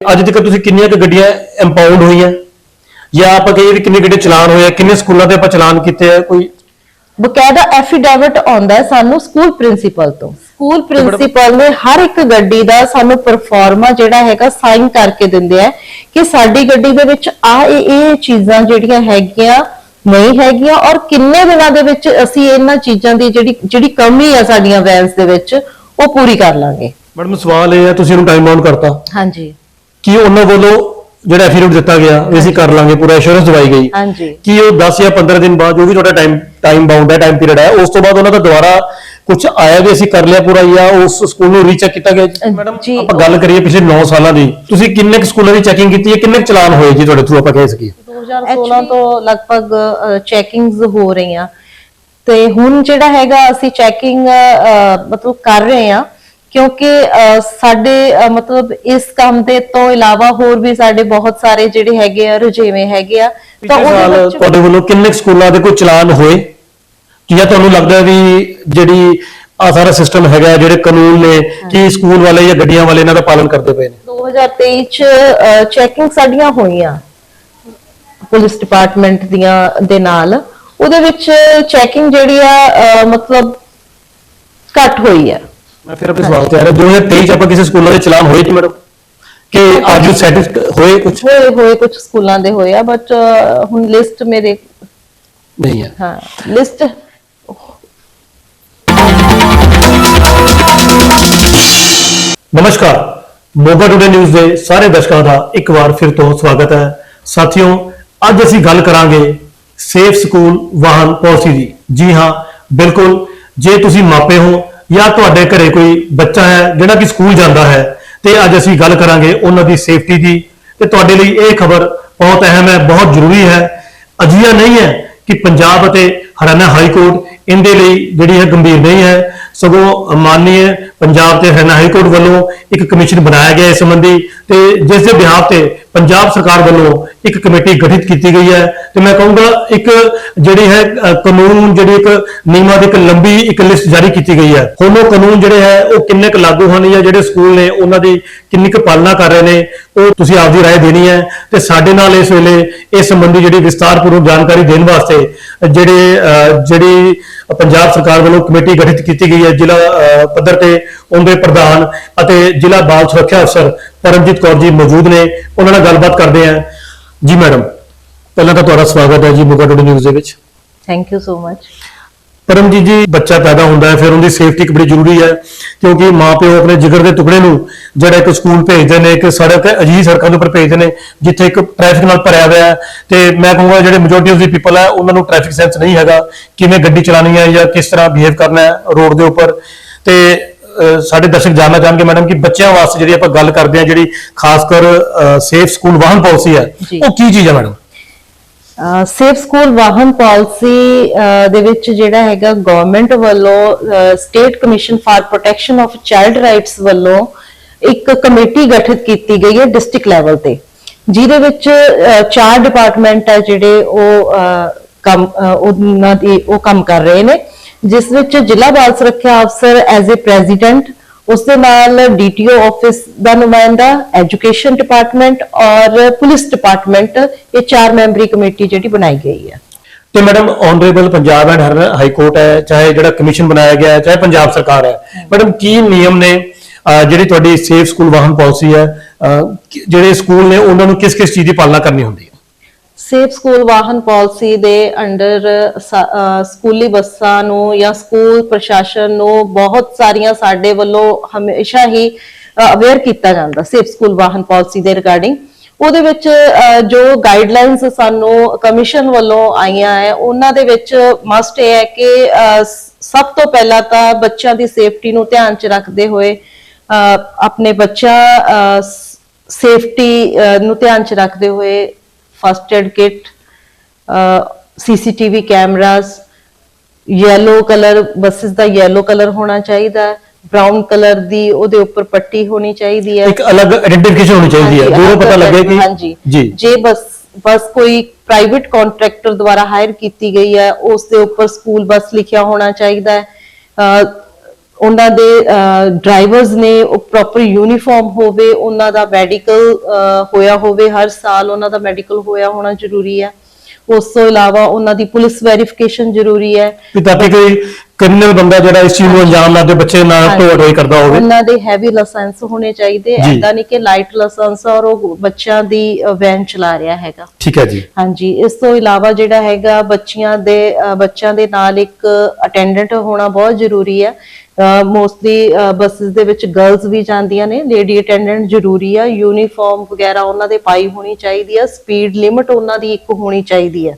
ਅੱਜ ਤੱਕ ਤੁਸੀਂ ਕਿੰਨੀਆਂ ਕੁ ਗੱਡੀਆਂ ਇੰਪਾਊਂਡ ਹੋਈਆਂ? ਜਾਂ ਆਪਾਂ ਕਹੀਏ ਵੀ ਕਿੰਨੇ ਗੱਡੇ ਚਲਾਨ ਹੋਏ ਆ ਕਿੰਨੇ ਸਕੂਲਾਂ ਤੇ ਆਪਾਂ ਚਲਾਨ ਕੀਤੇ ਆ? ਕੋਈ ਬਕਾਇਦਾ ਐਫੀਡੇਵਿਟ ਆਉਂਦਾ ਹੈ ਸਾਨੂੰ ਸਕੂਲ ਪ੍ਰਿੰਸੀਪਲ ਤੋਂ। ਸਕੂਲ ਪ੍ਰਿੰਸੀਪਲ ਨੇ ਹਰ ਇੱਕ ਗੱਡੀ ਦਾ ਸਾਨੂੰ ਪਰਫਾਰਮਾ ਜਿਹੜਾ ਹੈਗਾ ਸਾਈਨ ਕਰਕੇ ਦਿੰਦੇ ਆ ਕਿ ਸਾਡੀ ਗੱਡੀ ਦੇ ਵਿੱਚ ਆ ਇਹ ਇਹ ਚੀਜ਼ਾਂ ਜਿਹੜੀਆਂ ਹੈਗੀਆਂ ਨਹੀਂ ਹੈਗੀਆਂ ਔਰ ਕਿੰਨੇ ਦਿਨਾਂ ਦੇ ਵਿੱਚ ਅਸੀਂ ਇਹਨਾਂ ਚੀਜ਼ਾਂ ਦੀ ਜਿਹੜੀ ਜਿਹੜੀ ਕਮੀ ਆ ਸਾਡੀਆਂ ਵੈਨਸ ਦੇ ਵਿੱਚ ਉਹ ਪੂਰੀ ਕਰ ਲਾਂਗੇ। ਮੈਡਮ ਸਵਾਲ ਇਹ ਹੈ ਤੁਸੀਂ ਇਹਨੂੰ ਟਾਈਮ ਬਾਉਂਡ ਕਰਤਾ। ਹਾਂਜੀ। ਕਿ ਉਹਨਾਂ ਵੱਲੋਂ ਜਿਹੜਾ ਐਫੀਡੇਵਿਟ ਦਿੱਤਾ ਗਿਆ ਵੀ ਅਸੀਂ ਕਰ ਲਾਂਗੇ ਪੂਰਾ ਐਸ਼ੋਰੈਂਸ ਦਵਾਈ ਗਈ। ਹਾਂਜੀ। ਕਿ ਉਹ 10 ਜਾਂ 15 ਦਿਨ ਬਾਅਦ ਜੋ ਵੀ ਤੁਹਾਡਾ ਟਾਈਮ ਟਾਈਮ ਬਾਉਂਡ ਹੈ ਟਾਈਮ ਪੀਰੀਅਡ ਹੈ ਉਸ ਤੋਂ ਬਾਅਦ ਉਹਨਾਂ ਦਾ ਦੁਬਾਰਾ ਕੁਝ ਆਇਆ ਵੀ ਅਸੀਂ ਕਰ ਲਿਆ ਪੂਰਾ ਜਾਂ ਉਸ ਸਕੂਲ ਨੂੰ ਰੀਚੈਕ ਕੀਤਾ ਗਿਆ? ਜੀ? ਮੈਡਮ। ਆਪਾਂ ਗੱਲ ਕਰੀਏ ਪਿਛਲੇ 9 ਸਾਲਾਂ ਦੀ। ਤੁਸੀਂ ਕਿੰਨੇ ਕੁ ਸਕੂਲਾਂ ਦੀ ਚੈਕਿੰਗ ਕੀਤੀ ਹੈ? ਕਿੰਨੇ ਕੁ ਚਲਾਨ ਹੋਏ ਜੀ ਤੁਹਾਡੇ ਥਰੂ ਆਪਾਂ ਕਹਿ ਸਕੀਏ? 2016 ਤੋਂ ਲਗਭਗ ਚੈਕਿੰਗਸ ਹੋ ਰਹੀਆਂ। ਤੇ ਹੁਣ ਜਿਹੜਾ ਹੈਗਾ ਅਸੀਂ ਚੈਕਿੰਗ ਮਤਲਬ ਕਰ ਰਹੇ ਹਾਂ। ਕਿਉਂਕਿ ਸਾਡੇ ਮਤਲਬ ਇਸ ਕੰਮ ਦੇ ਤੋਂ ਇਲਾਵਾ ਹੋਰ ਵੀ ਸਾਡੇ ਬਹੁਤ ਸਾਰੇ ਜਿਹੜੇ ਹੈਗੇ ਆ ਰੁਝੇਵੇਂ ਹੈਗੇ ਆ। ਪਿਛਲੇ ਸਾਲ ਵਿੱਚ ਤੁਹਾਡੇ ਵੱਲੋਂ ਕਿੰਨੇ ਕੁ ਸਕੂਲਾਂ ਦੇ ਕੋਈ ਚਲਾਨ ਹੋਏ? ਕਿ ਜਾਂ ਤੁਹਾਨੂੰ ਲੱਗਦਾ ਵੀ ਜਿਹੜੀ ਆ ਸਾਰਾ ਸਿਸਟਮ ਹੈਗਾ ਜਿਹੜੇ ਕਾਨੂੰਨ ਨੇ ਕਿ ਸਕੂਲ ਵਾਲੇ ਜਾਂ ਗੱਡੀਆਂ ਵਾਲੇ ਇਹਨਾਂ ਦਾ ਪਾਲਣ ਕਰਦੇ ਪਏ ਨੇ? 2023 ਚ ਚੈਕਿੰਗ ਸਾਡੀਆਂ ਹੋਈਆਂ। ਪੁਲਿਸ ਡਿਪਾਰਟਮੈਂਟ ਦੀਆਂ ਦੇ ਨਾਲ। ਉਹਦੇ ਵਿੱਚ ਚੈਕਿੰਗ ਜਿਹੜੀ ਆ ਅਹ, ਮਤਲਬ ਘੱਟ ਹੋਈ ਆ। ਮੈਂ ਫਿਰ ਆਪਣੇ ਸਵਾਲ ਤੇ ਆ ਰਿਹਾ 2023 ਚ ਆਪਾਂ ਕਿਸੇ ਸਕੂਲਾਂ ਦੇ ਚਲਾਨ ਹੋਏ ਜੀ ਮੈਡਮ? ਕਿ ਅੱਜ ਸੈਟਿਸ ਹੋਏ ਕੁਝ ਹੋਏ ਹੋਏ ਕੁਝ ਸਕੂਲਾਂ ਦੇ ਹੋਏ ਆ ਬਟ ਹੁਣ ਲਿਸਟ ਮੇਰੇ ਨਹੀਂ ਹੈ। ਹਾਂ ਲਿਸਟ ਨਮਸਕਾਰ। ਮੋਗਾ ਟੁਡੇ ਨਿਊਜ਼ ਦੇ ਸਾਰੇ ਦਰਸ਼ਕਾਂ ਦਾ ਇੱਕ ਵਾਰ ਫਿਰ ਤੋਂ ਸਵਾਗਤ ਹੈ। ਸਾਥੀਓ ਅੱਜ ਅਸੀਂ ਗੱਲ ਕਰਾਂਗੇ ਸੇਫ ਸਕੂਲ ਵਾਹਨ ਪਾਲਿਸੀ ਦੀ। ਜੀ ਹਾਂ ਬਿਲਕੁਲ। ਜੇ ਤੁਸੀਂ ਮਾਪੇ ਹੋ ਜਾਂ ਤੁਹਾਡੇ ਘਰੇ ਕੋਈ ਬੱਚਾ ਹੈ ਜਿਹੜਾ ਕਿ ਸਕੂਲ ਜਾਂਦਾ ਹੈ, ਤੇ ਅੱਜ ਅਸੀਂ ਗੱਲ ਕਰਾਂਗੇ ਉਹਨਾਂ ਦੀ ਸੇਫਟੀ ਦੀ। ਤੇ ਤੁਹਾਡੇ ਲਈ ਇਹ ਖਬਰ ਬਹੁਤ ਅਹਿਮ ਹੈ, ਬਹੁਤ ਜ਼ਰੂਰੀ ਹੈ। ਅਜਿਹਾ ਨਹੀਂ ਹੈ ਕਿ ਪੰਜਾਬ ਅਤੇ ਹਰਿਆਣਾ ਹਾਈ ਕੋਰਟ ਇਹਦੇ ਲਈ ਜਿਹੜੀ ਹੈ ਗੰਭੀਰ ਨਹੀਂ ਹੈ, ਸਗੋਂ ਮਾਨਨੀय ਪੰਜਾਬ ਤੇ ਹਰਿਆਣਾ ਹਾਈ ਕੋਰਟ ਵੱਲੋਂ ਇੱਕ ਕਮਿਸ਼ਨ ਬਣਾਇਆ ਗਿਆ ਇਸ ਸੰਬੰਧੀ ਤੇ ਜਿਸ ਦੇ ਬਿਹਾਰ ਤੇ ਪੰਜਾਬ ਸਰਕਾਰ ਵੱਲੋਂ ਇੱਕ ਕਮੇਟੀ ਗਠਿਤ ਕੀਤੀ ਗਈ ਹੈ। ਤੇ ਮੈਂ ਕਹੂੰਗਾ ਇੱਕ ਜਿਹੜੀ ਹੈ ਕਾਨੂੰਨ ਜਿਹੜੀ ਇੱਕ ਨਿਯਮਾਂ ਦੀ ਇੱਕ ਲੰਬੀ ਇੱਕ ਲਿਸਟ ਜਾਰੀ ਕੀਤੀ ਗਈ ਹੈ। ਹੁਣ ਉਹ ਕਾਨੂੰਨ ਜਿਹੜੇ ਹੈ, ਉਹ ਕਿੰਨੇ ਕੁ ਲਾਗੂ ਹਨ ਜਾਂ ਜਿਹੜੇ ਸਕੂਲ ਨੇ ਉਹਨਾਂ ਦੀ ਕਿੰਨੀ ਕੁ ਪਾਲਣਾ ਕਰ ਰਹੇ ਨੇ, ਉਹ ਤੁਸੀਂ ਆਪਦੀ رائے ਦੇਣੀ ਹੈ। ਤੇ ਸਾਡੇ ਨਾਲ ਇਸ ਵੇਲੇ ਇਸ ਸੰਬੰਧੀ ਜਿਹੜੀ ਵਿਸਤਾਰਪੂਰਵਕ ਜਾਣਕਾਰੀ ਦੇਣ ਵਾਸਤੇ ਜਿਹੜੇ ਜਿਹੜੀ ਪੰਜਾਬ ਸਰਕਾਰ ਵੱਲੋਂ ਕਮੇਟੀ ਗਠਿਤ ਕੀਤੀ ਗਈ ਹੈ, ਜ਼ਿਲ੍ਹਾ ਪੱਧਰ ਤੇ ਉਹਦੇ ਪ੍ਰਧਾਨ ਅਤੇ ਜ਼ਿਲ੍ਹਾ ਬਾਲ ਸੁਰੱਖਿਆ ਅਫਸਰ ਪਰਮਜੀਤ ਕੌਰ ਜੀ ਮੌਜੂਦ ਨੇ, ਉਹਨਾਂ ਨਾਲ ਗੱਲਬਾਤ ਕਰਦੇ ਹਾਂ। ਜੀ ਮੈਡਮ, ਪਹਿਲਾਂ ਤਾਂ ਤੁਹਾਡਾ ਸਵਾਗਤ ਹੈ ਜੀ ਮੁਗਾ ਟੁਡੇ ਨਿਊਜ਼ ਦੇ ਵਿੱਚ। Thank you so much Paramjit ji ਬੱਚਾ ਪੈਦਾ ਹੁੰਦਾ ਹੈ ਫਿਰ ਉਹਦੀ ਸੇਫਟੀ ਬੜੀ ਜ਼ਰੂਰੀ ਹੈ ਕਿਉਂਕਿ ਮਾਪਿਓ ਆਪਣੇ ਜਿਗਰ ਦੇ ਟੁਕੜੇ ਨੂੰ ਜਿਹੜਾ ਇੱਕ ਸਕੂਲ ਭੇਜਦੇ ਨੇ ਇੱਕ ਸੜਕ ਅਜਿਹੀ ਸੜਕਾਂ ਦੇ ਉੱਪਰ ਭੇਜਦੇ ਨੇ ਜਿੱਥੇ ਇੱਕ ਟ੍ਰੈਫਿਕ ਨਾਲ ਭਰਿਆ ਹੋਇਆ ਹੈ। ਤੇ ਮੈਂ ਕਹੂੰਗਾ ਜਿਹੜੇ ਮੈਜੋਰਟੀ ਆਫ ਦੀ ਪੀਪਲ ਹੈ ਉਹਨਾਂ ਨੂੰ ਟ੍ਰੈਫਿਕ ਸੈਂਸ ਨਹੀਂ ਹੈਗਾ ਕਿਵੇਂ ਗੱਡੀ ਚਲਾਉਣੀ ਹੈ ਜਾਂ ਕਿਸ ਤਰ੍ਹਾਂ ਬਿਹੇਵ ਕਰਨਾ ਹੈ ਰੋਡ ਦੇ ਉੱਪਰ। ਤੇ ਸਾਡੇ ਦਰਸ਼ਕ ਜਾਣਨਾ ਚਾਹਣਗੇ ਮੈਡਮ ਕਿ ਬੱਚਿਆਂ ਵਾਸਤੇ ਜਿਹੜੀ ਆਪਾਂ ਗੱਲ ਕਰਦੇ ਹਾਂ ਜਿਹੜੀ ਖਾਸ ਕਰ ਸੇਫ ਸਕੂਲ ਵਾਹਨ ਪਾਲਿਸੀ ਹੈ। ਉਹ ਕੀ ਚੀਜ਼ ਹੈ ਮੈਡਮ? ਸੇਫ ਸਕੂਲ ਵਾਹਨ ਪਾਲਿਸੀ ਦੇ ਵਿੱਚ ਜਿਹੜਾ ਹੈਗਾ ਗਵਰਨਮੈਂਟ ਵੱਲੋਂ state commission for protection of child rights ਵੱਲੋਂ ਇੱਕ ਕਮੇਟੀ ਗਠਿਤ ਕੀਤੀ ਗਈ ਹੈ ਡਿਸਟ੍ਰਿਕਟ ਲੈਵਲ ਤੇ। ਜਿਹਦੇ ਵਿੱਚ ਚਾਰ ਡਿਪਾਰਟਮੈਂਟ ਹੈ ਜਿਹੜੇ ਉਹ ਕੰਮ ਉਹਨਾਂ ਦੀ, ਉਹ ਕੰਮ ਕਰ ਰਹੇ ਨੇ। ਜਿਸ ਵਿੱਚ ਜ਼ਿਲ੍ਹਾ ਬਾਲ ਸੁਰੱਖਿਆ ਅਫਸਰ ਐਜ਼ ਅ ਪ੍ਰੈਜ਼ੀਡੈਂਟ ਉਸ ਦੇ ਨਾਲ ਡੀਟੀਓ ਆਫਿਸ ਦਾ ਨੁਮਾਇੰਦਾ, ਐਜੂਕੇਸ਼ਨ ਡਿਪਾਰਟਮੈਂਟ ਔਰ ਪੁਲਿਸ ਡਿਪਾਰਟਮੈਂਟ, ਇਹ ਚਾਰ ਮੈਂਬਰੀ ਕਮੇਟੀ ਜਿਹੜੀ ਬਣਾਈ ਗਈ ਹੈ। ਤੇ madam honourable Punjab and Haryana high court ਹੈ, ਚਾਹੇ ਜਿਹੜਾ ਕਮਿਸ਼ਨ ਬਣਾਇਆ ਗਿਆ ਹੈ, ਚਾਹੇ ਪੰਜਾਬ ਸਰਕਾਰ ਹੈ। ਮੈਡਮ, ਕੀ ਨਿਯਮ ਨੇ ਜਿਹੜੀ ਤੁਹਾਡੀ ਸੇਫ ਸਕੂਲ ਵਾਹਨ ਪਾਲਿਸੀ ਹੈ ਜਿਹੜੇ ਸਕੂਲ ਨੇ, ਉਹਨਾਂ ਨੂੰ ਕਿਸ ਕਿਸ ਚੀਜ਼ ਦੀ ਪਾਲਣਾ ਕਰਨੀ ਹੁੰਦੀ ਹੈ? ਸੇਫ ਸਕੂਲ ਵਾਹਨ ਪਾਲਿਸੀ ਦੇ ਅੰਡਰ ਸਕੂਲੀ ਬੱਸਾਂ ਨੂੰ ਜਾਂ ਸਕੂਲ ਪ੍ਰਸ਼ਾਸਨ ਨੂੰ ਬਹੁਤ ਸਾਰੀਆਂ ਸਾਡੇ ਵੱਲੋਂ ਹਮੇਸ਼ਾ ਹੀ ਅਵੇਅਰ ਕੀਤਾ ਜਾਂਦਾ ਸੇਫ ਸਕੂਲ ਵਾਹਨ ਪਾਲਿਸੀ ਦੇ ਰਿਗਾਰਡਿੰਗ ਉਹਦੇ ਵਿੱਚ ਜੋ ਗਾਈਡਲਾਈਨਸ ਸਾਨੂੰ ਕਮਿਸ਼ਨ ਵੱਲੋਂ ਆਈਆਂ ਹੈ, ਉਹਨਾਂ ਦੇ ਵਿੱਚ ਮਸਟ ਇਹ ਹੈ ਕਿ ਸਭ ਤੋਂ ਪਹਿਲਾਂ ਤਾਂ ਬੱਚਿਆਂ ਦੀ ਸੇਫਟੀ ਨੂੰ ਧਿਆਨ 'ਚ ਰੱਖਦੇ ਹੋਏ ਆਪਣੇ ਬੱਚਾ ਸੇਫਟੀ ਨੂੰ ਧਿਆਨ 'ਚ ਰੱਖਦੇ ਹੋਏ first aid kit CCTV cameras yellow colour buses ਦਾ ਯੈਲੋ ਕਲਰ ਹੋਣਾ ਚਾਹੀਦਾ ਬ੍ਰਾਊਨ ਕਲਰ ਦੀ ਉਹਦੇ ਉੱਪਰ ਪੱਟੀ ਹੋਣੀ ਚਾਹੀਦੀ ਹੈ। ਇੱਕ ਅਲੱਗ ਆਇਡੈਂਟੀਫਿਕੇਸ਼ਨ ਹੋਣੀ ਚਾਹੀਦੀ ਹੈ। ਦੂਰੋਂ ਪਤਾ ਲੱਗੇ ਕਿ ਜੀ। ਜੇ ਬਸ ਬਸ ਕੋਈ ਪ੍ਰਾਈਵੇਟ ਕੰਟਰੈਕਟਰ ਦੁਆਰਾ ਹਾਇਰ ਕੀਤੀ ਗਈ ਹੈ ਉਸ ਦੇ ਉੱਪਰ ਸਕੂਲ ਬੱਸ ਲਿਖਿਆ ਹੋਣਾ ਚਾਹੀਦਾ ਹੈ। ਉਹਨਾਂ ਦੇ ਡਰਾਈਵਰਸ ਨੇ ਉਹ ਪ੍ਰੋਪਰ ਯੂਨੀਫਾਰਮ ਹੋਵੇ ਉਹਨਾਂ ਦਾ ਮੈਡੀਕਲ ਹੋਇਆ ਹੋਵੇ ਹਰ ਸਾਲ ਉਹਨਾਂ ਦਾ ਮੈਡੀਕਲ ਹੋਇਆ ਹੋਣਾ ਜ਼ਰੂਰੀ ਹੈ। ਉਸ ਤੋਂ ਇਲਾਵਾ ਉਹਨਾਂ ਦੀ ਪੁਲਿਸ ਵੈਰੀਫਿਕੇਸ਼ਨ ਜ਼ਰੂਰੀ ਹੈ। ਵੀ ਤਾਂ ਕਿ ਕੋਈ ਕ੍ਰਿਮੀਨਲ ਬੰਦਾ ਜਿਹੜਾ ਇਸ ਚੀਜ਼ ਨੂੰ ਅੰਜਾਮ ਲਾ ਦੇ ਬੱਚੇ ਨਾਲ ਢੋਆ ਢੋਈ ਕਰਦਾ ਹੋਵੇ। ਉਹਨਾਂ ਦੇ ਹੈਵੀ ਲਾਇਸੈਂਸ ਹੋਣੇ ਚਾਹੀਦੇ। ਐਦਾਂ ਨਹੀਂ ਕਿ ਲਾਈਟ ਲਾਇਸੈਂਸ ਔਰ ਉਹ ਬੱਚਿਆਂ ਦੀ ਵੈਨ ਚਲਾ ਰਿਹਾ ਹੈਗਾ। ਠੀਕ ਹੈ ਜੀ। ਹਾਂਜੀ ਇਸ ਤੋਂ ਇਲਾਵਾ ਜਿਹੜਾ ਹੈਗਾ ਬੱਚਿਆਂ ਦੇ ਬੱਚਿਆਂ ਦੇ ਨਾਲ ਇੱਕ ਅਟੈਂਡੈਂਟ ਹੋਣਾ ਬਹੁਤ ਜ਼ਰੂਰੀ ਹੈ। ਮੋਸਟਲੀ ਬੱਸਸ ਦੇ ਵਿੱਚ ਗਰਲਸ ਵੀ ਜਾਂਦੀਆਂ ਨੇ। ਲੇਡੀ ਅਟੈਂਡੈਂਟ ਜ਼ਰੂਰੀ ਆ। ਯੂਨੀਫਾਰਮ ਵਗੈਰਾ ਉਹਨਾਂ ਦੇ ਪਾਈ ਹੋਣੀ ਚਾਹੀਦੀ ਆ। ਸਪੀਡ ਲਿਮਟ ਉਹਨਾਂ ਦੀ ਇੱਕ ਹੋਣੀ ਚਾਹੀਦੀ ਹੈ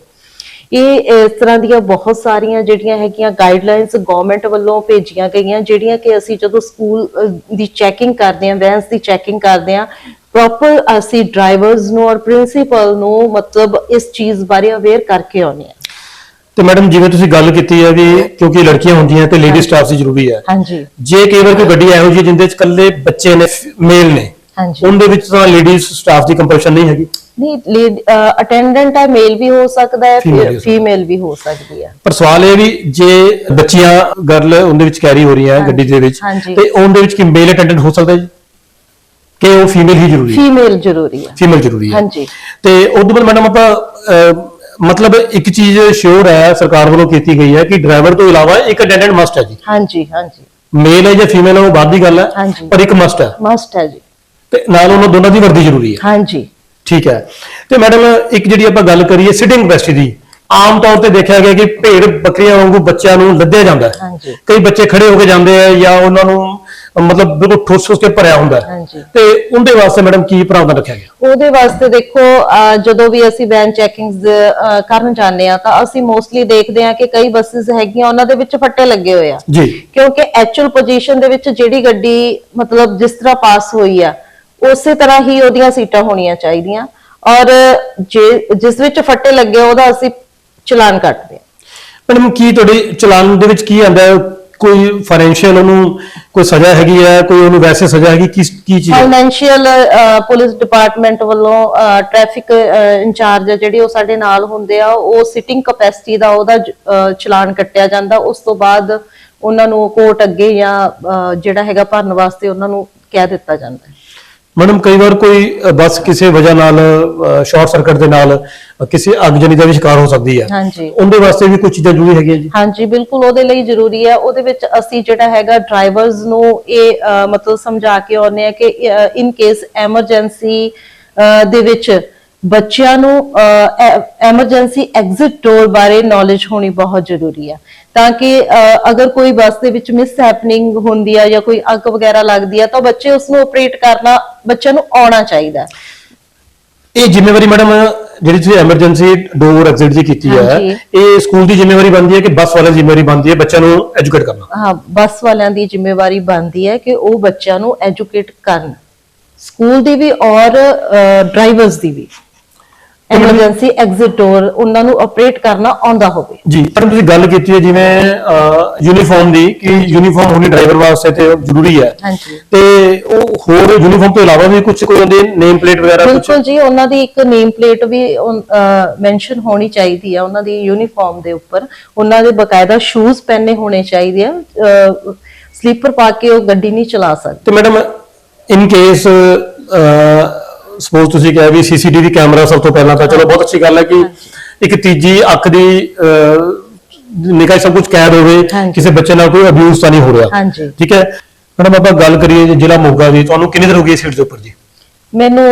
ਇਹ ਇਸ ਤਰ੍ਹਾਂ ਦੀਆਂ ਬਹੁਤ ਸਾਰੀਆਂ ਜਿਹੜੀਆਂ ਹੈਗੀਆਂ ਗਾਈਡਲਾਈਨਸ ਗਵਰਨਮੈਂਟ ਵੱਲੋਂ ਭੇਜੀਆਂ ਗਈਆਂ, ਜਿਹੜੀਆਂ ਕਿ ਅਸੀਂ ਜਦੋਂ ਸਕੂਲ ਦੀ ਚੈਕਿੰਗ ਕਰਦੇ ਹਾਂ ਵੈਨਸ ਦੀ ਚੈਕਿੰਗ ਕਰਦੇ ਹਾਂ ਪ੍ਰੋਪਰ ਅਸੀਂ ਡਰਾਈਵਰਸ ਨੂੰ ਔਰ ਪ੍ਰਿੰਸੀਪਲ ਨੂੰ ਮਤਲਬ ਇਸ ਚੀਜ਼ ਬਾਰੇ ਅਵੇਅਰ ਕਰਕੇ ਆਉਂਦੇ ਹਾਂ। ਤੇ ਮੈਡਮ ਜਿਵੇਂ ਤੁਸੀਂ ਗੱਲ ਕੀਤੀ ਹੈ ਵੀ ਕਿਉਂਕਿ ਲੜਕੀਆਂ ਹੁੰਦੀਆਂ ਤੇ ਲੇਡੀ ਸਟਾਫ ਦੀ ਜ਼ਰੂਰੀ ਹੈ। ਹਾਂਜੀ। ਜੇ ਕਈ ਵਾਰ ਕੋਈ ਗੱਡੀ ਇਹੋ ਜਿਹੀ ਜਿੰਦੇ ਚ ਇਕੱਲੇ ਬੱਚੇ ਨੇ ਮੇਲ ਨੇ ਹਾਂਜੀ। ਉਹਦੇ ਵਿੱਚ ਤਾਂ ਲੇਡੀਜ਼ ਸਟਾਫ ਦੀ ਕੰਪਲਸ਼ਨ ਨਹੀਂ ਹੈਗੀ। ਨਹੀਂ ਅਟੈਂਡੈਂਟ ਹੈ ਮੇਲ ਵੀ ਹੋ ਸਕਦਾ ਹੈ ਫੀਮੇਲ ਵੀ ਹੋ ਸਕਦੀ। ਹੈ ਪਰ ਸਵਾਲ ਇਹ ਵੀ ਜੇ ਬੱਚੀਆਂ ਗਰਲ ਉਹਦੇ ਵਿੱਚ ਕੈਰੀ ਹੋ ਰਹੀਆਂ ਗੱਡੀ ਦੇ ਵਿੱਚ। ਤੇ ਉਹਦੇ ਵਿੱਚ ਕਿ ਮੇਲ ਅਟੈਂਡੈਂਟ ਹੋ ਸਕਦਾ ਜੀ? ਕਿ ਉਹ ਫੀਮੇਲ ਹੀ ਜ਼ਰੂਰੀ ਹੈ? ਫੀਮੇਲ ਜ਼ਰੂਰੀ ਹੈ। ਫੀਮੇਲ ਜ਼ਰੂਰੀ ਹੈ। ਹਾਂਜੀ। ਤੇ ਉਦੋਂ ਬਾਅਦ ਮੈਡਮ ਆਪਾਂ ਮਤਲਬ ਇੱਕ ਚੀਜ਼ ਸ਼ੋਰ ਹੈ ਸਰਕਾਰ ਵੱਲੋਂ ਕੀਤੀ ਗਈ ਹੈ ਕਿ ਡਰਾਈਵਰ ਤੋਂ ਇਲਾਵਾ ਇੱਕ ਅਟੈਂਡੈਂਟ ਮਸਟ ਹੈ ਜੀ। ਹਾਂਜੀ ਹਾਂਜੀ। ਮੇਲ ਹੈ ਜਾਂ ਫੀਮੇਲ ਹੈ ਉਹ ਬਾਅਦ ਦੀ ਗੱਲ ਹੈ ਹਾਂਜੀ। ਪਰ ਇੱਕ ਮਸਟ ਹੈ। ਮਸਟ ਹੈ ਜੀ। ਤੇ ਨਾਲ ਉਹਨਾਂ ਦੋਨਾਂ ਦੀ ਵਰਦੀ ਜ਼ਰੂਰੀ ਹੈ। ਹਾਂਜੀ। ਠੀਕ ਹੈ। ਤੇ ਮੈਡਮ ਇੱਕ ਜਿਹੜੀ ਆਪਾਂ ਗੱਲ ਕਰੀਏ ਸਿਟਿੰਗ ਕਪੈਸਿਟੀ ਦੀ ਆਮ ਤੌਰ ਤੇ ਦੇਖਿਆ ਗਿਆ ਕਿ ਭੇਡ ਬੱਕਰੀਆਂ ਵਾਂਗੂ ਬੱਚਿਆਂ ਨੂੰ ਲੱਦਿਆ ਜਾਂਦਾ ਹੈ। ਹਾਂਜੀ। ਕਈ ਬੱਚੇ ਖੜੇ ਹੋ ਕੇ ਜਾਂਦੇ ਆ ਜਾਂ ਉਹਨਾਂ ਨੂੰ ਮਤਲਬ ਬਿਲਕੁਲ ਠੁੱਸ ਠੁੱਸ ਕੇ ਭਰਿਆ ਹੁੰਦਾ ਹੈ। ਹਾਂਜੀ। ਤੇ ਉਹਦੇ ਵਾਸਤੇ ਮੈਡਮ ਕੀ ਪ੍ਰਾਵਧਾਨ ਰੱਖਿਆ ਗਿਆ? ਉਹਦੇ ਵਾਸਤੇ ਦੇਖੋ ਅਹ, ਜਦੋਂ ਵੀ ਅਸੀਂ ਵੈਨ ਚੈਕਿੰਗਸ ਕਰਨ ਜਾਂਦੇ ਆ ਤਾਂ ਅਸੀਂ ਮੋਸਟਲੀ ਦੇਖਦੇ ਆ ਕਿ ਕਈ ਬੱਸਸ ਹੈਗੀਆਂ ਉਹਨਾਂ ਦੇ ਵਿੱਚ ਫੱਟੇ ਲੱਗੇ ਹੋਏ ਆ। ਜੀ। ਕਿਉਂਕਿ ਐਕਚੁਅਲ ਪੋਜੀਸ਼ਨ ਦੇ ਵਿੱਚ ਜਿਹੜੀ ਗੱਡੀ ਮਤਲਬ ਜਿਸ ਤਰ੍ਹਾਂ ਪਾਸ ਹੋਈ ਆ ਉਸੇ ਤਰ੍ਹਾਂ ਹੀ ਉਹਦੀਆਂ ਸੀਟਾਂ ਹੋਣੀਆਂ ਚਾਹੀਦੀਆਂ। ਔਰ ਜੇ ਜਿਸ ਵਿੱਚ ਫੱਟੇ ਲੱਗੇ ਉਹਦਾ ਅਸੀਂ ਚਲਾਨ ਕੱਟਦੇ ਆ ਮੈਡਮ ਕੀ ਤੁਹਾਡੇ ਚਲਾਨ ਦੇ ਵਿੱਚ ਕੀ ਆਂਦਾ ਹੈ? ਕੋਈ ਫਾਈਨੈਂਸ਼ੀਅਲ ਉਹਨੂੰ ਕੋਈ ਸਜ਼ਾ ਹੈਗੀ ਹੈ ਕੋਈ ਉਹਨੂੰ ਵੈਸੇ ਸਜ਼ਾ ਹੈਗੀ ਕਿਸ ਕੀ ਚੀਜ਼ ਹੈ? ਫਾਈਨੈਂਸ਼ੀਅਲ ਪੁਲਿਸ ਡਿਪਾਰਟਮੈਂਟ ਵੱਲੋਂ ਟ੍ਰੈਫਿਕ ਇੰਚਾਰਜ ਜਿਹੜੇ ਉਹ ਸਾਡੇ ਨਾਲ ਹੁੰਦੇ ਆ ਉਹ ਸਿਟਿੰਗ ਕਪੈਸਿਟੀ ਦਾ ਉਹਦਾ ਅਹ, ਚਲਾਨ ਕੱਟਿਆ ਜਾਂਦਾ। ਉਸ ਤੋਂ ਬਾਅਦ ਉਹਨਾਂ ਨੂੰ ਕੋਰਟ ਅੱਗੇ ਜਾਂ ਅਹ, ਜਿਹੜਾ ਹੈਗਾ ਭਰਨ ਵਾਸਤੇ ਉਹਨਾਂ ਨੂੰ ਕਹਿ ਦਿੱਤਾ ਜਾਂਦਾ ਹੈ। ਮੈਡਮ ਕਈ ਵਾਰ ਕੋਈ ਬੱਸ ਕਿਸੇ ਵਜ੍ਹਾ ਨਾਲ ਸ਼ਾਰਟ ਸਰਕਟ ਦੇ ਨਾਲ ਕਿਸੇ ਅਗਜਨੀ ਦਾ ਵੀ ਸ਼ਿਕਾਰ ਹੋ ਸਕਦੀ ਹੈ। ਹਾਂਜੀ। ਉਹਦੇ ਵਾਸਤੇ ਵੀ ਕੁਝ ਚੀਜ਼ਾਂ ਜ਼ਰੂਰੀ ਹੈਗੀਆਂ ਜੀ? ਹਾਂਜੀ ਬਿਲਕੁਲ ਉਹਦੇ ਲਈ ਜ਼ਰੂਰੀ ਹੈ। ਉਹਦੇ ਵਿੱਚ ਅਸੀਂ ਜਿਹੜਾ ਹੈਗਾ ਡਰਾਈਵਰਸ ਨੂੰ ਇਹ ਮਤਲਬ ਸਮਝਾ ਕੇ ਆਉਂਦੇ ਆ ਕਿ ਇਨ ਕੇਸ ਐਮਰਜੈਂਸੀ ਦੇ ਵਿੱਚ ਬੱਚਿਆਂ ਨੂੰ ਐਮਰਜੈਂਸੀ ਐਗਜ਼ਿਟ ਡੋਰ ਬਾਰੇ ਨੌਲੇਜ ਹੋਣੀ ਬਹੁਤ ਜ਼ਰੂਰੀ ਹੈ। ਤਾਂ ਕਿ ਅਗਰ ਕੋਈ ਬੱਸ ਦੇ ਵਿੱਚ ਮਿਸ ਹੈਪਨਿੰਗ ਹੁੰਦੀ ਹੈ ਜਾਂ ਕੋਈ ਅੱਗ ਵਗੈਰਾ ਲੱਗਦੀ ਹੈ ਤਾਂ ਬੱਚੇ ਉਸ ਨੂੰ ਆਪਰੇਟ ਕਰਨਾ ਬੱਚਿਆਂ ਨੂੰ ਆਉਣਾ ਚਾਹੀਦਾ ਇਹ ਜ਼ਿੰਮੇਵਾਰੀ ਮੈਡਮ ਜਿਹੜੀ ਤੁਸੀਂ ਐਮਰਜੈਂਸੀ ਡੋਰ ਐਗਜ਼ਿਟ ਦੀ ਕੀਤੀ ਹੈ। ਇਹ ਸਕੂਲ ਦੀ ਜ਼ਿੰਮੇਵਾਰੀ ਬਣਦੀ ਹੈ ਕਿ ਬੱਸ ਵਾਲੇ ਦੀ ਜ਼ਿੰਮੇਵਾਰੀ ਬਣਦੀ ਹੈ? ਬੱਚਿਆਂ ਨੂੰ ਐਜੂਕੇਟ ਕਰਨਾ? ਹਾਂ ਬੱਸ ਵਾਲਿਆਂ ਦੀ ਜ਼ਿੰਮੇਵਾਰੀ ਬਣਦੀ ਹੈ ਕਿ ਉਹ ਬੱਚਿਆਂ ਨੂੰ ਐਜੂਕੇਟ ਕਰਨ। ਸਕੂਲ ਦੀ ਵੀ ਔਰ ਡਰਾਈਵਰਸ ਦੀ ਵੀ। ਐਮਰਜੈਂਸੀ ਐਗਜ਼ਿਟ ਡੋਰ ਉਹਨਾਂ ਨੂੰ ਆਪਰੇਟ ਕਰਨਾ ਆਉਂਦਾ ਹੋਵੇ। ਜੀ ਪਰ ਤੁਸੀਂ ਗੱਲ ਕੀਤੀ ਹੈ ਜਿਵੇਂ ਯੂਨੀਫਾਰਮ ਦੀ ਕਿ ਯੂਨੀਫਾਰਮ ਹੋਣੀ ਡਰਾਈਵਰ ਵਾਸਤੇ ਤੇ ਜ਼ਰੂਰੀ ਹੈ। ਹਾਂਜੀ। ਤੇ ਉਹ ਹੋਰ ਯੂਨੀਫਾਰਮ ਤੋਂ ਇਲਾਵਾ ਵੀ ਕੁਝ ਕੋਈ ਉਹਦੇ ਨੇਮ ਪਲੇਟ ਵਗੈਰਾ ਕੁਝ ਬਿਲਕੁਲ ਜੀ ਉਹਨਾਂ ਦੀ ਇੱਕ ਨੇਮ ਪਲੇਟ ਵੀ ਮੈਂਸ਼ਨ ਹੋਣੀ ਚਾਹੀਦੀ ਹੈ ਉਹਨਾਂ ਦੀ ਯੂਨੀਫਾਰਮ ਦੇ ਉੱਪਰ। ਉਹਨਾਂ ਦੇ ਬਕਾਇਦਾ ਸ਼ੂਜ਼ ਪਹਿਨੇ ਹੋਣੇ ਚਾਹੀਦੇ ਆ ਸਲੀਪਰ ਪਾ ਕੇ ਉਹ ਗੱਡੀ ਨਹੀਂ ਚਲਾ ਸਕਦੇ। ਤੇ ਮੈਡਮ ਇਨ ਕੇਸ ਸਪੋਜ਼ ਤੁਸੀਂ ਕਿਹਾ ਵੀ ਸੀਸੀਟੀਵੀ ਕੈਮਰਾ ਸਭ ਤੋਂ ਪਹਿਲਾਂ ਤਾਂ ਚਲੋ ਬਹੁਤ ਅੱਛੀ ਗੱਲ ਹੈ ਕਿ ਇੱਕ ਤੀਜੀ ਅੱਖ ਦੀ ਨਿਗਾਹ ਸਭ ਕੁਝ ਕੈਦ ਹੋਵੇ। ਕਿਸੇ ਬੱਚੇ ਨਾਲ ਕੋਈ ਅਬਿਊਜ਼ ਤਾਂ ਨਹੀਂ ਹੋ ਰਿਹਾ। ਠੀਕ ਹੈ? ਮੈਡਮ ਆਪਾਂ ਗੱਲ ਕਰੀਏ ਜੀ ਜ਼ਿਲ੍ਹਾ ਮੋਗਾ ਦੀ ਤੁਹਾਨੂੰ ਕਿੰਨੀ ਦੇਰ ਹੋ ਗਈ ਸੀਟ ਦੇ ਉੱਪਰ ਜੀ? ਮੈਨੂੰ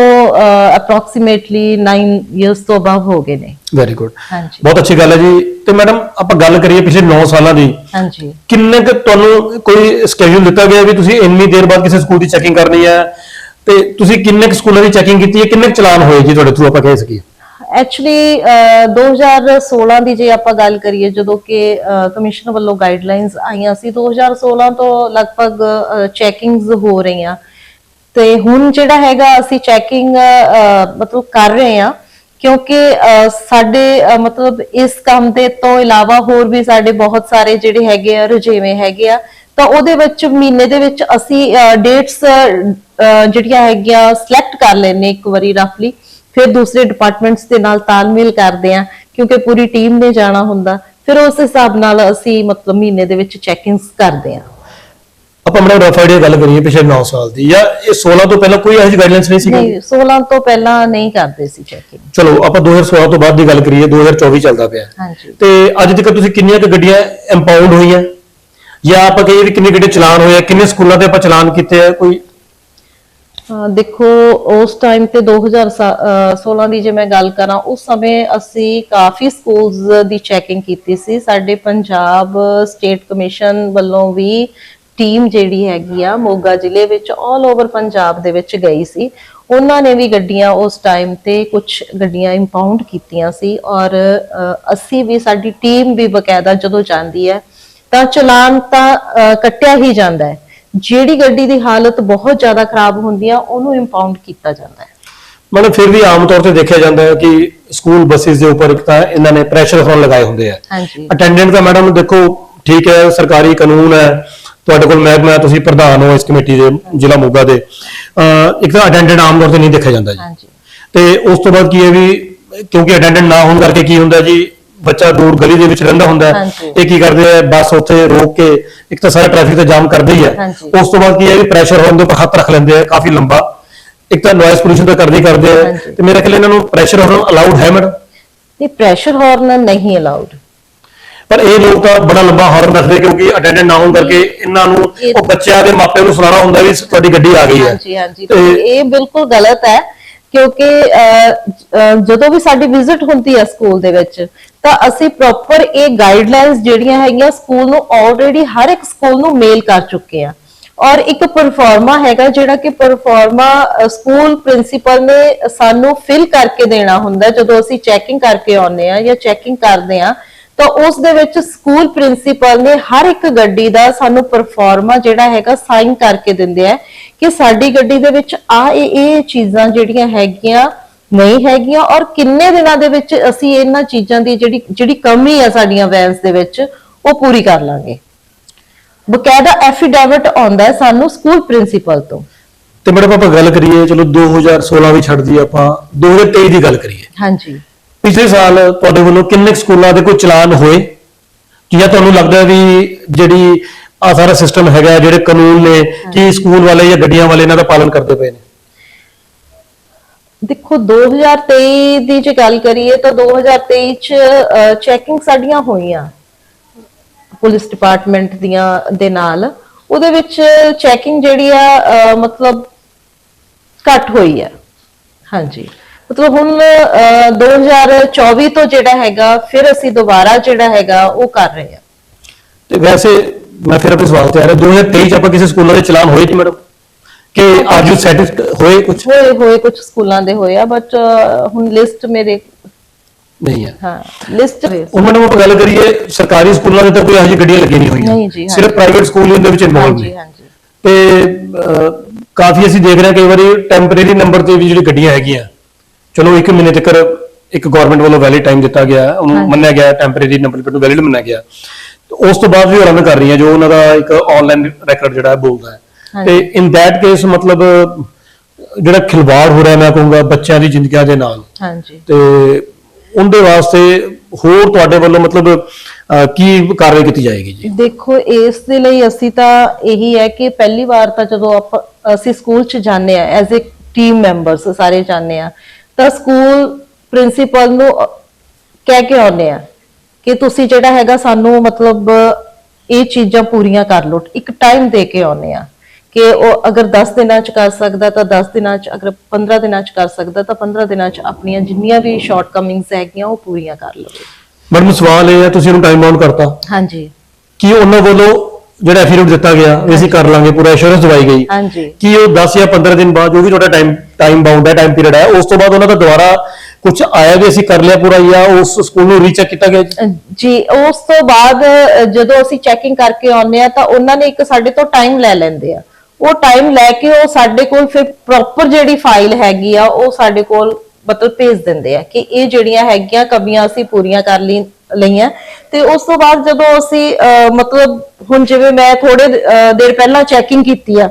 ਅਪਰੋਕਸੀਮੇਟਲੀ 9 ਇਅਰਸ ਤੋਂ ਅਬਵ ਹੋ ਗਏ ਨੇ। ਵੈਰੀ ਗੁੱਡ ਹਾਂਜੀ। ਬਹੁਤ ਅੱਛੀ ਗੱਲ ਹੈ ਜੀ। ਤੇ ਮੈਡਮ ਆਪਾਂ ਗੱਲ ਕਰੀਏ ਪਿਛਲੇ 9 ਸਾਲਾਂ ਦੀ। ਹਾਂਜੀ। ਕਿੰਨੇ ਕੁ ਤੁਹਾਨੂੰ ਕੋਈ ਸਕੇਡਿਊਲ ਦਿੱਤਾ ਗਿਆ ਵੀ ਤੁਸੀਂ ਇੰਨੀ ਦੇਰ ਬਾਅਦ ਕਿਸੇ ਸਕੂਲ ਦੀ ਚੈਕਿੰਗ ਕਰਨੀ ਹੈ? ਤੇ ਤੁਸੀਂ ਕਿੰਨੇ ਕੁ ਸਕੂਲਾਂ ਦੀ ਚੈਕਿੰਗ ਕੀਤੀ ਹੈ? ਕਿੰਨੇ ਕੁ ਚਲਾਨ ਹੋਏ ਜੀ ਤੁਹਾਡੇ ਥਰੂ ਆਪਾਂ ਕਹਿ ਸਕੀਏ? ਐਕਚੁਅਲੀ 2016 ਦੀ ਜੇ ਆਪਾਂ ਗੱਲ ਕਰੀਏ, ਜਦੋਂ ਕਿ ਕਮਿਸ਼ਨ ਵੱਲੋਂ ਗਾਈਡਲਾਈਨਸ ਆਈਆਂ ਸੀ 2016 ਤੋਂ ਲਗਭਗ ਚੈਕਿੰਗਸ ਹੋ ਰਹੀਆਂ। ਤੇ ਹੁਣ ਜਿਹੜਾ ਹੈਗਾ, ਅਸੀਂ ਚੈਕਿੰਗ ਮਤਲਬ ਕਰ ਰਹੇ ਹਾਂ, ਕਿਉਂਕਿ ਸਾਡੇ ਮਤਲਬ ਇਸ ਕੰਮ ਦੇ ਤੋਂ ਇਲਾਵਾ ਹੋਰ ਵੀ ਸਾਡੇ ਬਹੁਤ ਸਾਰੇ ਜਿਹੜੇ ਹੈਗੇ ਆ, ਰੁਝੇਵੇਂ ਹੈਗੇ ਆ, ਤਾਂ ਉਹਦੇ ਵਿੱਚ ਮਹੀਨੇ ਦੇ ਵਿੱਚ ਅਸੀਂ ਡੇਟਸ ਜਿਹੜੀਆਂ ਹੈਗੀਆਂ ਸਿਲੈਕਟ ਕਰ ਲੈਨੇ ਇੱਕ ਵਾਰੀ ਰਫਲੀ ਫਿਰ ਦੂਸਰੇ ਡਿਪਾਰਟਮੈਂਟਸ ਦੇ ਨਾਲ ਤਾਲਮੇਲ ਕਰਦੇ ਆ ਕਿਉਂਕਿ ਪੂਰੀ ਟੀਮ ਨੇ ਜਾਣਾ ਹੁੰਦਾ। ਫਿਰ ਉਸ ਹਿਸਾਬ ਨਾਲ ਅਸੀਂ ਮਤਲਬ ਮਹੀਨੇ ਦੇ ਵਿੱਚ ਚੈਕਿੰਗਸ ਕਰਦੇ ਆ ਆਪਾਂ ਮੜਾ ਰਫ ਆਈਡੀਆ ਗੱਲ ਕਰੀਏ ਪਿਛਲੇ 9 ਸਾਲ ਦੀ ਜਾਂ ਇਹ 16 ਤੋਂ ਪਹਿਲਾਂ ਕੋਈ ਇਹੋ ਜਿਹੀ ਗਾਈਡਲਾਈਨਸ ਨਹੀਂ ਸੀ ਨਹੀਂ 16 ਤੋਂ ਪਹਿਲਾਂ ਨਹੀਂ ਕਰਦੇ ਸੀ ਚੈਕਿੰਗ ਚਲੋ ਆਪਾਂ 2016 ਤੋਂ ਬਾਅਦ ਦੀ ਗੱਲ ਕਰੀਏ 2024 ਚੱਲਦਾ ਪਿਆ। ਹਾਂਜੀ। ਤੇ ਅੱਜ ਤੱਕ ਤੁਸੀਂ ਕਿੰਨੀਆਂ ਕੁ ਗੱਡੀਆਂ ਇੰਪਾਊਂਡ ਹੋਈਆਂ? ਜਾਂ ਆਪਾਂ ਕਹੀਏ ਵੀ ਕਿੰਨੇ ਗੱਡੇ ਚਲਾਨ ਹੋਏ ਆ ਕਿੰਨੇ ਸਕੂਲਾਂ ਤੇ ਆਪਾਂ ਚਲਾਨ ਕੀਤੇ ਆ ਕੋਈ ਦੇਖੋ, ਉਸ ਟਾਈਮ ਤੇ 2016 ਦੀ ਜੇ ਮੈਂ ਗੱਲ ਕਰਾਂ, ਉਸ ਸਮੇਂ ਅਸੀਂ ਕਾਫੀ ਸਕੂਲਸ ਦੀ ਚੈਕਿੰਗ ਕੀਤੀ ਸੀ। ਸਾਡੇ ਪੰਜਾਬ ਸਟੇਟ ਕਮਿਸ਼ਨ ਵੱਲੋਂ ਵੀ ਟੀਮ ਜਿਹੜੀ ਹੈਗੀ ਆ, ਮੋਗਾ ਜ਼ਿਲ੍ਹੇ ਵਿੱਚ 올 ਓਵਰ ਪੰਜਾਬ ਦੇ ਵਿੱਚ ਗਈ ਸੀ। ਉਹਨਾਂ ਨੇ ਵੀ ਗੱਡੀਆਂ ਉਸ ਟਾਈਮ ਤੇ ਕੁਝ ਗੱਡੀਆਂ ਇੰਪਾਊਂਡ ਕੀਤੀਆਂ ਸੀ ਔਰ ਅਸੀਂ ਵੀ, ਸਾਡੀ ਟੀਮ ਵੀ ਬਕਾਇਦਾ ਜਦੋਂ ਜਾਂਦੀ ਹੈ, ਤਾਂ ਚਲਾਨ ਤਾਂ ਕੱਟਿਆ ਹੀ ਜਾਂਦਾ ਹੈ। ਜਿਹੜੀ ਗੱਡੀ ਦੀ ਹਾਲਤ ਬਹੁਤ ਜ਼ਿਆਦਾ ਖਰਾਬ ਹੁੰਦੀ ਆ ਉਹਨੂੰ ਇੰਪਾਊਂਡ ਕੀਤਾ ਜਾਂਦਾ ਹੈ। ਮਤਲਬ ਫਿਰ ਵੀ ਆਮ ਤੌਰ ਤੇ ਦੇਖਿਆ ਜਾਂਦਾ ਹੈ ਕਿ ਸਕੂਲ ਬੱਸਿਸ ਦੇ ਉੱਪਰ ਇੱਕ ਤਾਂ ਇਹਨਾਂ ਨੇ ਪ੍ਰੈਸ਼ਰ ਹੋਣ ਲਗਾਏ ਹੁੰਦੇ ਆ। ਹਾਂਜੀ। ਅਟੈਂਡੈਂਟ ਦਾ ਮੈਡਮ ਦੇਖੋ ਠੀਕ ਹੈ ਸਰਕਾਰੀ ਕਾਨੂੰਨ ਹੈ ਤੁਹਾਡੇ ਕੋਲ ਮਹਿਕਮਾ ਹੈ, ਤੁਸੀਂ ਪ੍ਰਧਾਨ ਹੋ ਇਸ ਕਮੇਟੀ ਦੇ ਜ਼ਿਲ੍ਹਾ ਮੋਗਾ ਦੇ। ਅਹ ਇੱਕ ਤਾਂ ਅਟੈਂਡੈਂਟ ਆਮ ਤੌਰ ਤੇ ਨਹੀਂ ਦੇਖਿਆ ਜਾਂਦਾ ਜੀ। ਹਾਂਜੀ। ਤੇ ਉਸ ਤੋਂ ਬਾਅਦ ਕੀ ਹੈ ਵੀ ਕਿਉਂਕਿ ਅਟੈਂਡੈਂਟ ਨਾ ਹੋਣ ਕਰਕੇ ਕੀ ਹੁੰਦਾ ਜੀ ਬੱਚਾ ਦੂਰ ਗਲੀ ਦੇ ਵਿੱਚ ਰਹਿੰਦਾ ਹੁੰਦਾ ਹੈ। ਹਾਂਜੀ। ਇਹ ਕੀ ਕਰਦੇ ਆ ਬੱਸ ਉੱਥੇ ਰੋਕ ਕੇ ਇੱਕ ਤਾਂ ਸਾਰਾ ਟ੍ਰੈਫਿਕ ਦਾ ਜਾਮ ਕਰਦੇ ਹੀ ਹੈ ਹਾਂਜੀ। ਉਸ ਤੋਂ ਬਾਅਦ ਕੀ ਹੈ ਵੀ ਪ੍ਰੈਸ਼ਰ ਹੋਣ ਦੇ ਉੱਪਰ ਹੱਥ ਰੱਖ ਲੈਂਦੇ ਆ ਕਾਫੀ ਲੰਬਾ ਇੱਕ ਤਾਂ ਨੋਇਸ ਪੋਲੂਸ਼ਨ ਤਾਂ ਕਰਦੇ ਹੀ ਕਰਦੇ ਆ ਹਾਂਜੀ। ਤੇ ਮੇਰੇ ਖਿਆਲ ਇਹਨਾਂ ਨੂੰ ਪ੍ਰੈਸ਼ਰ ਹੋਣਾ ਅਲਾਉਡ ਹੈ ਮੈਡਮ ਇਹ ਪ੍ਰੈਸ਼ਰ ਹਾਰਨ ਨਹੀਂ ਅਲਾਉਡ ਪਰ ਇਹ ਲੋਕ ਤਾਂ ਬੜਾ ਲੰਬਾ ਹਾਰਨ ਰੱਖਦੇ ਕਿਉਂਕਿ ਅਟੈਂਡੈਂਟ ਨਾ ਹੋਣ ਕਰਕੇ ਇਹਨਾਂ ਨੂੰ ਉਹ ਬੱਚਿਆਂ ਦੇ ਮਾਪਿਆਂ ਨੂੰ ਸੁਣਾਉਣਾ ਹੁੰਦਾ ਵੀ ਤੁਹਾਡੀ ਗੱਡੀ ਆ ਗਈ ਹੈ ਹਾਂਜੀ ਹਾਂਜੀ ਤੇ ਤੇ ਇਹ ਬਿਲਕੁਲ ਗਲਤ ਹੈ ਕਿਉਂਕਿ ਅਹ, ਅਹ, ਜਦੋਂ ਵੀ ਸਾਡੀ ਵਿਜ਼ਿਟ ਹੁੰਦੀ ਹੈ ਸਕੂਲ ਦੇ ਵਿੱਚ ਤਾਂ ਅਸੀਂ ਪ੍ਰੋਪਰ ਇਹ ਗਾਈਡਲਾਈਨਸ ਜਿਹੜੀਆਂ ਹੈਗੀਆਂ ਸਕੂਲ ਨੂੰ ਆਲਰੇਡੀ ਹਰ ਇੱਕ ਸਕੂਲ ਨੂੰ ਮੇਲ ਕਰ ਚੁੱਕੇ ਆ ਔਰ ਇੱਕ ਪਰਫਾਰਮਾ ਹੈਗਾ ਜਿਹੜਾ ਕਿ ਪਰਫਾਰਮਾ ਸਕੂਲ ਪ੍ਰਿੰਸੀਪਲ ਨੇ ਸਾਨੂੰ ਫਿਲ ਕਰਕੇ ਦੇਣਾ ਹੁੰਦਾ ਜਦੋਂ ਅਸੀਂ ਚੈਕਿੰਗ ਕਰਕੇ ਆਉਂਦੇ ਆ ਜਾਂ ਚੈਕਿੰਗ ਕਰਦੇ ਆ ਤਾਂ ਉਸ ਦੇ ਵਿੱਚ ਸਕੂਲ ਪ੍ਰਿੰਸੀਪਲ ਨੇ ਹਰ ਇੱਕ ਗੱਡੀ ਦਾ ਸਾਨੂੰ ਪਰਫਾਰਮਾ ਜਿਹੜਾ ਹੈਗਾ ਸਾਈਨ ਕਰਕੇ ਦਿੰਦੇ ਆ ਕਿ ਸਾਡੀ ਗੱਡੀ ਦੇ ਵਿੱਚ ਆ, ਇਹ ਇਹ ਚੀਜ਼ਾਂ ਜਿਹੜੀਆਂ ਹੈਗੀਆਂ ਨਹੀਂ ਹੈਗੀਆਂ ਔਰ ਕਿੰਨੇ ਦਿਨਾਂ ਦੇ ਵਿੱਚ ਅਸੀਂ ਇਹਨਾਂ ਚੀਜ਼ਾਂ ਦੀ ਜਿਹੜੀ ਜਿਹੜੀ ਕਮੀ ਆ ਸਾਡੀਆਂ ਵੈਨਸ ਦੇ ਵਿੱਚ ਉਹ ਪੂਰੀ ਕਰ ਲਾਂਗੇ। ਬਕਾਇਦਾ ਐਫੀਡੈਵਿਟ ਆਉਂਦਾ ਹੈ ਸਾਨੂੰ ਸਕੂਲ ਪ੍ਰਿੰਸੀਪਲ ਤੋਂ। ਤੇ ਮੈਡਮ ਆਪਾਂ ਗੱਲ ਕਰੀਏ ਚਲੋ 2016 ਵੀ ਛੱਡ ਦਈਏ ਆਪਾਂ 2023 ਦੀ ਗੱਲ ਕਰੀਏ। ਹਾਂਜੀ। ਪਿਛਲੇ ਸਾਲ ਤੁਹਾਡੇ ਵੱਲੋਂ ਕਿੰਨੇ ਸਕੂਲਾਂ ਦੇ ਕੋਈ ਚਲਾਨ ਹੋਏ? ਕੀ ਜਾਂ ਤੁਹਾਨੂੰ ਲੱਗਦਾ ਵੀ ਜਿਹੜੀ ਆ ਸਾਰਾ ਸਿਸਟਮ ਹੈਗਾ ਜਿਹੜੇ ਕਾਨੂੰਨ ਨੇ ਕੀ ਸਕੂਲ ਵਾਲੇ ਜਾਂ ਗੱਡੀਆਂ ਵਾਲੇ ਇਹਨਾਂ ਦਾ ਪਾਲਣ ਕਰਦੇ ਪਏ ਨੇ? ਦੇਖੋ 2023 ਦੀ ਜੇ ਗੱਲ ਕਰੀਏ ਤਾਂ 2023 ਚ ਚੈਕਿੰਗ ਸਾਡੀਆਂ ਹੋਈਆਂ। ਪੁਲਿਸ ਡਿਪਾਰਟਮੈਂਟ ਦੀਆਂ, ਦੇ ਨਾਲ। ਉਹਦੇ ਵਿੱਚ ਚੈਕਿੰਗ ਜਿਹੜੀ ਆ ਮਤਲਬ ਘੱਟ ਹੋਈ ਆ। ਹਾਂਜੀ। ਮਤਲਬ ਹੁਣ 2024 ਤੋਂ ਜਿਹੜਾ ਹੈਗਾ, ਫਿਰ ਅਸੀਂ ਦੁਬਾਰਾ ਜਿਹੜਾ ਹੈਗਾ, ਉਹ ਕਰ ਰਹੇ ਆ। ਤੇ ਵੈਸੇ ਮੈਂ ਫਿਰ ਆਪਣੇ ਸਵਾਲ ਤੇ ਆ ਰਿਹਾ 2023 ਚ ਆਪਾਂ ਕਿਸੇ ਸਕੂਲਾਂ ਦੇ ਚਲਾਨ ਹੋਏ ਜੀ ਮੈਡਮ? ਕਿ ਆਰ ਯੂ ਸੈਟਿਸਫਾਈਡ ਹੋਏ ਕੁਝ ਹੋਏ ਹੋਏ ਕੁਝ ਸਕੂਲਾਂ ਦੇ ਹੋਏ ਆ ਬਟ ਹੁਣ ਲਿਸਟ ਮੇਰੇ ਨਹੀਂ ਹੈ। ਹਾਂ ਲਿਸਟ ਮੈਡਮ ਆਪਾਂ ਗੱਲ ਕਰੀਏ ਸਰਕਾਰੀ ਸਕੂਲਾਂ ਦੇ ਤਾਂ ਕੋਈ ਜਿਹੀ ਗੱਡੀਆਂ ਲੱਗੀਆਂ ਨਹੀਂ ਹੋਈਆਂ। ਨਹੀਂ ਜੀ, ਹਾਂਜੀ। ਸਿਰਫ ਪ੍ਰਾਈਵੇਟ ਸਕੂਲ ਇਹਦੇ ਵਿੱਚ ਇਨਵੋਲਵ ਨੇ। ਤੇ ਕਾਫੀ ਅਸੀਂ ਦੇਖ ਰਹੇ ਹਾਂ ਕਈ ਵਾਰੀ ਟੈਂਪਰੇਰੀ ਨੰਬਰ ਤੇ ਵੀ ਜਿਹੜੀ ਗੱਡੀਆਂ ਹੈਗੀਆਂ। ਚਲੋ 1 ਮਹੀਨੇ ਤੱਕ ਇੱਕ ਗਵਰਨਮੈਂਟ ਵੱਲੋਂ ਵੈਲਿਡ ਟਾਈਮ ਦਿੱਤਾ ਗਿਆ ਉਹਨੂੰ ਮੰਨਿਆ ਗਿਆ ਟੈਂਪਰੇਰੀ ਨੰਬਰ ਪਲੇਟ ਨੂੰ ਵੈਲਿਡ ਮੰਨਿਆ ਗਿਆ। ਉਸ ਤੋਂ ਬਾਅਦ ਵੀ ਉਹ ਰਨ ਕਰ ਰਹੀਆਂ ਜੋ ਉਹਨਾਂ ਦਾ ਇੱਕ ਆਨਲਾਈਨ ਰੈਕੋਰਡ ਜਿਹੜਾ ਹੈ ਬੋਲਦਾ ਹੈ। ਤੇ ਇਨ ਦੈਟ ਕੇਸ ਮਤਲਬ ਜਿਹੜਾ ਖਿਲਵਾੜ ਹੋ ਰਿਹਾ ਮੈਂ ਕਹੂੰਗਾ ਬੱਚਿਆਂ ਦੀ ਜ਼ਿੰਦਗੀਆਂ ਦੇ ਨਾਲ। ਹਾਂਜੀ। ਤੇ ਉਹਦੇ ਵਾਸਤੇ ਹੋਰ ਤੁਹਾਡੇ ਵੱਲੋਂ ਮਤਲਬ ਕੀ ਕਾਰਵਾਈ ਕੀਤੀ ਜਾਏਗੀ ਜੀ? ਦੇਖੋ ਇਸ ਦੇ ਲਈ ਅਸੀਂ ਤਾਂ ਇਹੀ ਹੈ ਕਿ ਪਹਿਲੀ ਵਾਰ ਤਾਂ ਜਦੋਂ ਆਪਾਂ ਅਸੀਂ ਸਕੂਲ ਚ ਜਾਂਦੇ ਆ ਐਜ਼ ਅ ਟੀਮ ਮੈਂਬਰਸ ਸਾਰੇ ਜਾਂਦੇ ਆ ਤਾਂ ਸਕੂਲ ਪ੍ਰਿੰਸੀਪਲ ਨੂੰ ਕਹਿ ਕੇ ਆਉਂਦੇ ਆ ਕਿ ਤੁਸੀਂ ਜਿਹੜਾ ਹੈਗਾ ਸਾਨੂੰ ਮਤਲਬ ਇਹ ਚੀਜ਼ਾਂ ਪੂਰੀਆਂ ਕਰ ਲਓ। ਇੱਕ ਟਾਈਮ ਦੇ ਕੇ ਆਉਂਦੇ ਆ ਕਿ ਉਹ ਅਗਰ 10 ਦਿਨਾਂ ਚ ਕਰ ਸਕਦਾ ਤਾਂ 10 ਦਿਨਾਂ ਚ ਅਗਰ 15 ਦਿਨਾਂ ਚ ਕਰ ਸਕਦਾ ਤਾਂ 15 ਦਿਨਾਂ ਚ ਆਪਣੀਆਂ ਜਿੰਨੀਆਂ ਵੀ ਸ਼ਾਰਟਕਮਿੰਗਸ ਹੈਗੀਆਂ ਉਹ ਪੂਰੀਆਂ ਕਰ ਲਵੇ। ਮੈਡਮ ਸਵਾਲ ਇਹ ਹੈ ਤੁਸੀਂ ਇਹਨੂੰ ਟਾਈਮ ਬਾਉਂਡ ਕਰਤਾ। ਹਾਂਜੀ। ਕੀ ਉਹਨਾਂ ਵੱਲੋਂ ਜਿਹੜਾ ਐਫੀਡੇਵਿਟ ਦਿੱਤਾ ਗਿਆ ਵੀ ਅਸੀਂ ਕਰ ਲਾਂਗੇ ਪੂਰਾ ਐਸ਼ੋਰੈਂਸ ਦਵਾਈ ਗਈ। ਹਾਂਜੀ। ਕੀ ਉਹ 10 ਜਾਂ 15 ਦਿਨ ਬਾਅਦ ਜੋ ਵੀ ਤੁਹਾਡਾ ਟਾਈਮ ਟਾਈਮ ਬਾਉਂਡ ਹੈ ਟਾਈਮ ਪੀਰੀਅਡ ਹੈ ਉਸ ਤੋਂ ਬਾਅਦ ਉਹਨਾਂ ਦਾ ਦੁਬਾਰਾ ਕੁਝ ਆਇਆ ਵੀ ਅਸੀਂ ਕਰ ਲਿਆ ਪੂਰਾ ਜਾਂ ਉਸ ਸਕੂਲ ਨੂੰ ਰੀਚੈਕ ਕੀਤਾ ਗਿਆ ਜੀ? ਉਸ ਤੋਂ ਬਾਅਦ ਜਦੋਂ ਅਸੀਂ ਚੈਕਿੰਗ ਕਰਕੇ ਆਉਂਦੇ ਆ ਤਾਂ ਉਹਨਾਂ ਨੇ ਇੱਕ ਸਾਡੇ ਤੋਂ ਟਾਈਮ ਲੈ ਲੈਂਦੇ ਆ। ਉਹ ਟਾਈਮ ਲੈ ਕੇ ਉਹ ਸਾਡੇ ਕੋਲ ਫਿਰ ਪ੍ਰੋਪਰ ਜਿਹੜੀ ਫਾਈਲ ਹੈਗੀ ਆ, ਉਹ ਸਾਡੇ ਕੋਲ ਮਤਲਬ ਭੇਜ ਦਿੰਦੇ ਆ ਕਿ ਇਹ ਜਿਹੜੀਆਂ ਹੈਗੀਆਂ ਕਮੀਆਂ ਅਸੀਂ ਪੂਰੀਆਂ ਕਰ ਲਈ ਲਈਆਂ। ਤੇ ਉਸ ਤੋਂ ਬਾਅਦ ਜਦੋਂ ਅਸੀਂ ਮਤਲਬ ਹੁਣ ਜਿਵੇਂ ਮੈਂ ਥੋੜੇ ਦੇਰ ਪਹਿਲਾਂ ਚੈਕਿੰਗ ਕੀਤੀ ਆ,